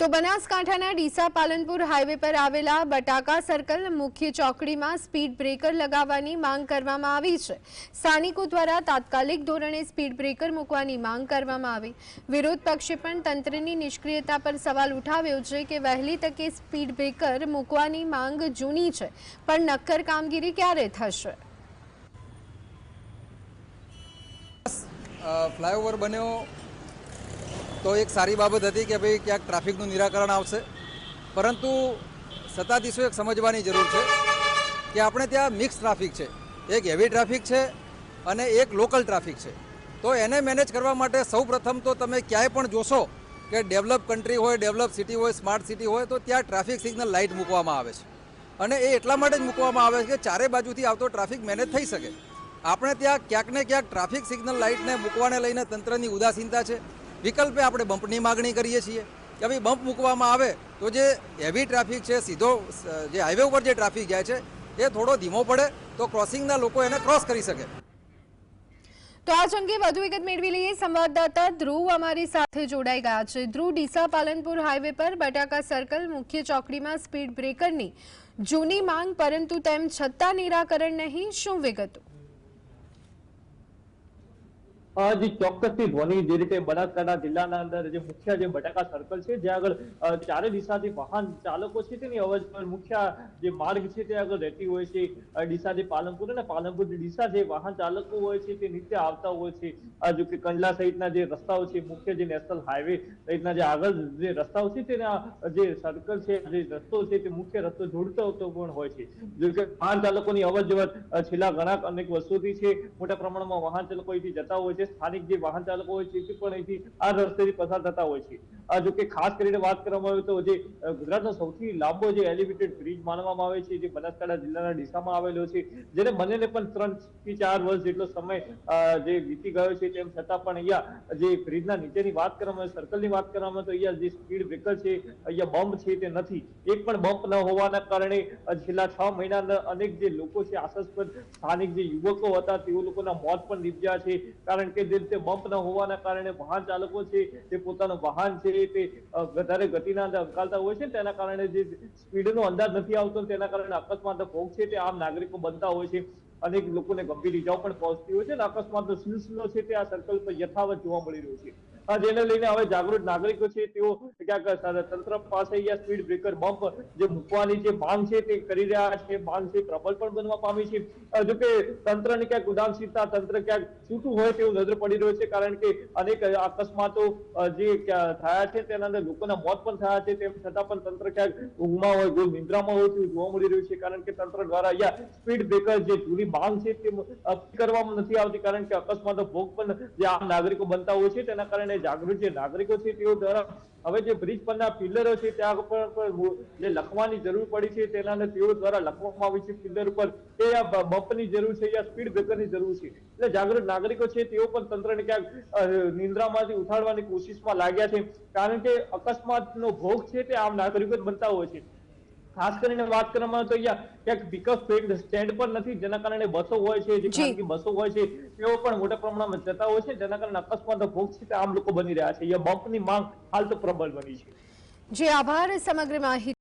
તો બનાસકાંઠાના ડીસા પાલનપુર હાઈવે પર આવેલા બટાકા સર્કલ મુખ્ય ચોકડીમાં સ્પીડ બ્રેકર લગાવવાની માંગ કરવામાં આવી છે. સ્થાનિકો દ્વારા તાત્કાલિક ધોરણે સ્પીડ બ્રેકર મૂકવાની માંગ કરવામાં આવી. વિરોધ પક્ષે પણ તંત્રની નિષ્ક્રિયતા પર સવાલ ઉઠાવ્યો છે કે વહેલી તકે સ્પીડ બ્રેકર મૂકવાની માંગ જૂની છે, પણ નક્કર કામગીરી ક્યારે થશે? ફ્લાયઓવર બન્યો તો એક સારી બાબત હતી કે ભાઈ ક્યાંક ટ્રાફિકનું નિરાકરણ આવશે. પરંતુ સત્તાધીશોએ એક સમજવાની જરૂર છે કે આપણે ત્યાં મિક્સ ટ્રાફિક છે. એક હેવી ટ્રાફિક છે અને એક લોકલ ટ્રાફિક છે. તો એને મેનેજ કરવા માટે સૌપ્રથમ તો તમે ક્યાંય પણ જોશો કે ડેવલપ કન્ટ્રી હોય ડેવલપ સિટી હોય સ્માર્ટ સિટી હોય, તો ત્યાં ટ્રાફિક સિગ્નલ લાઇટ મૂકવામાં આવે છે. અને એ એટલા માટે જ મૂકવામાં આવે છે કે ચારે બાજુથી આવતો ટ્રાફિક મેનેજ થઈ શકે. આપણે ત્યાં ક્યાંક ને ક્યાંક ટ્રાફિક સિગ્નલ લાઇટને મૂકવાને લઈને તંત્રની ઉદાસીનતા છે. વિકલ્પે આપણે બમ્પની માગણી કરીએ છીએ કે ભાઈ બમ્પ મૂકવામાં આવે તો જે હેવી ટ્રાફિક છે, સીધો જે હાઈવે ઉપર જે ટ્રાફિક જાય છે, એ થોડો ધીમો પડે તો ક્રોસિંગના લોકો એને ક્રોસ કરી શકે. તો આ અંગે વધુ વિગત મેળવી લઈએ. સંવાદદાતા ધ્રુવ અમારી સાથે જોડાઈ ગયા છે. ધ્રુવ, ડીસા પાલનપુર હાઈવે પર બટાકા સર્કલ મુખ્ય ચોકડીમાં સ્પીડ બ્રેકરની જૂની માંગ, પરંતુ તેમ છતાં નિરાકરણ નહીં. શું વિગતો? જે ચોક્કસથી ધ્વનિ જે રીતે બનાસકાંઠા જિલ્લાના અંદર જે મુખ્ય જે બટાકા સર્કલ છે, જ્યાં આગળ ચારે દિશાથી વાહન ચાલકો છે, તેની અવર પર મુખ્ય જે માર્ગ છે તે આગળ રહેતી હોય છે ડીસાથી પાલનપુર અને પાલનપુર ડીસા જે વાહન ચાલકો હોય છે, તે નીચે આવતા હોય છે. જો કે કંડલા સહિતના જે રસ્તાઓ છે, મુખ્ય જે નેશનલ હાઈવે સહિતના જે આગળ જે રસ્તાઓ છે, તેના જે સર્કલ છે, જે રસ્તો છે, તે મુખ્ય રસ્તો જોડતો હોતો પણ હોય છે. જો કે વાહન ચાલકોની અવર જવર છેલ્લા ઘણા અનેક વર્ષોથી છે, મોટા પ્રમાણમાં વાહન ચાલકો અહીંથી જતા હોય છે સ્થાનિક જે વાહન ચાલકો હોય છે તે પણ અહીંથી આ રસ્તેથી પસાર થતા હોય છે. જો કે ખાસ કરીને વાત કરવામાં આવે તો જે ગુજરાતનો સૌથી લાંબો જે એલિવેટેડ બ્રિજ માનવામાં આવે છે, જે બનાસકાંઠા જિલ્લાના ડીસામાં આવેલો છે, જેને બંનેને પણ ત્રણથી ચાર વર્ષ જેટલો સમય જે વીતી ગયો છે, તેમ છતાં પણ અહીંયા જે બ્રિજના નીચેની વાત કરવામાં આવે સર્કલની વાત કરવામાં આવે તો અહીંયા જે સ્પીડ બ્રેકર છે, અહીંયા બમ્પ છે તે નથી. એક પણ બમ્પ ન હોવાના કારણે છેલ્લા છ મહિના અનેક જે લોકો છે આશાસ્પદ સ્થાનિક જે યુવકો હતા, તેઓ લોકોના મોત પણ નીપજ્યા છે. કારણ કે જે રીતે બમ્પ ન હોવાના કારણે વાહન ચાલકો છે, તે પોતાનું વાહન છે તે વધારે ગતિના અંદર હંકારતા હોય છે તેના કારણે જે સ્પીડનો અંદાજ નથી આવતો તેના કારણે અકસ્માત ભોગ છે તે આમ નાગરિકો બનતા હોય છે. અનેક લોકોને ગંભીર ઇજાઓ પણ પહોંચતી હોય છે અને અકસ્માત સિલસિલો છે તે આ સર્કલ પર યથાવત જોવા મળી રહ્યો છે. જેને લઈને હવે જાગૃત નાગરિકો છે તેઓ ક્યાંક તંત્ર પાસે અહીંયા સ્પીડ બ્રેકર બમ્પ જે મૂકવાની જે માંગ છે તે કરી રહ્યા છે માંગ છે પ્રબળ પણ બનવા પામી છે. અ, જો કે તંત્રની ક્યાંક ઉદાસીનતા તંત્ર ક્યાંક છૂટું હોય તેવું નજર પડી રહ્યું છે કારણ કે અનેક અકસ્માતો જે થયા છે તેના અંદર લોકોના મોત પણ થયા છે તેમ છતાં પણ તંત્ર ક્યાંક ઊંઘમાં હોય કોઈ નિંદ્રામાં હોય તેવું જોવા મળી રહ્યું છે કારણ કે તંત્ર દ્વારા અહીંયા સ્પીડ બ્રેકર જે જૂની માંગ છે તે કરવામાં નથી આવતી કારણ કે અકસ્માતો ભોગ પણ જે આમ નાગરિકો બનતા હોય છે તેના કારણે જાગૃત જે નાગરિકો છે તેઓ દ્વારા હવે જે બ્રિજ પરના પિલ્લરો છે ત્યાં પર જે લખવાની જરૂર પડી છે તેના તેઓ દ્વારા લખવામાં આવી છે પિલ્લર ઉપર કે આ બપની જરૂર છે યા સ્પીડ બ્રેકરની જરૂર છે. એટલે જાગૃત નાગરિકો છે તેઓ પણ તંત્રને ક્યાંક નિંદ્રામાંથી ઉઠાડવાની કોશિશમાં લાગ્યા છે. કારણ કે અકસ્માતનો ભોગ છે તે આમ નાગરિકો જ બનતા હોય છે. ખાસ કરીને વાત કરવામાં આવે તો અહીંયા ક્યાંક પિકઅપ સ્ટેન્ડ પણ નથી જેના કારણે બસો હોય છે જે ખાનગી બસો હોય છે તેઓ પણ મોટા પ્રમાણમાં જતા હોય છે જેના કારણે અકસ્માત ભોગ છે આમ લોકો બની રહ્યા છે. અહીંયા બમ્પની માંગ હાલ તો પ્રબળ બની છે. જે આભાર સમગ્ર માહિતી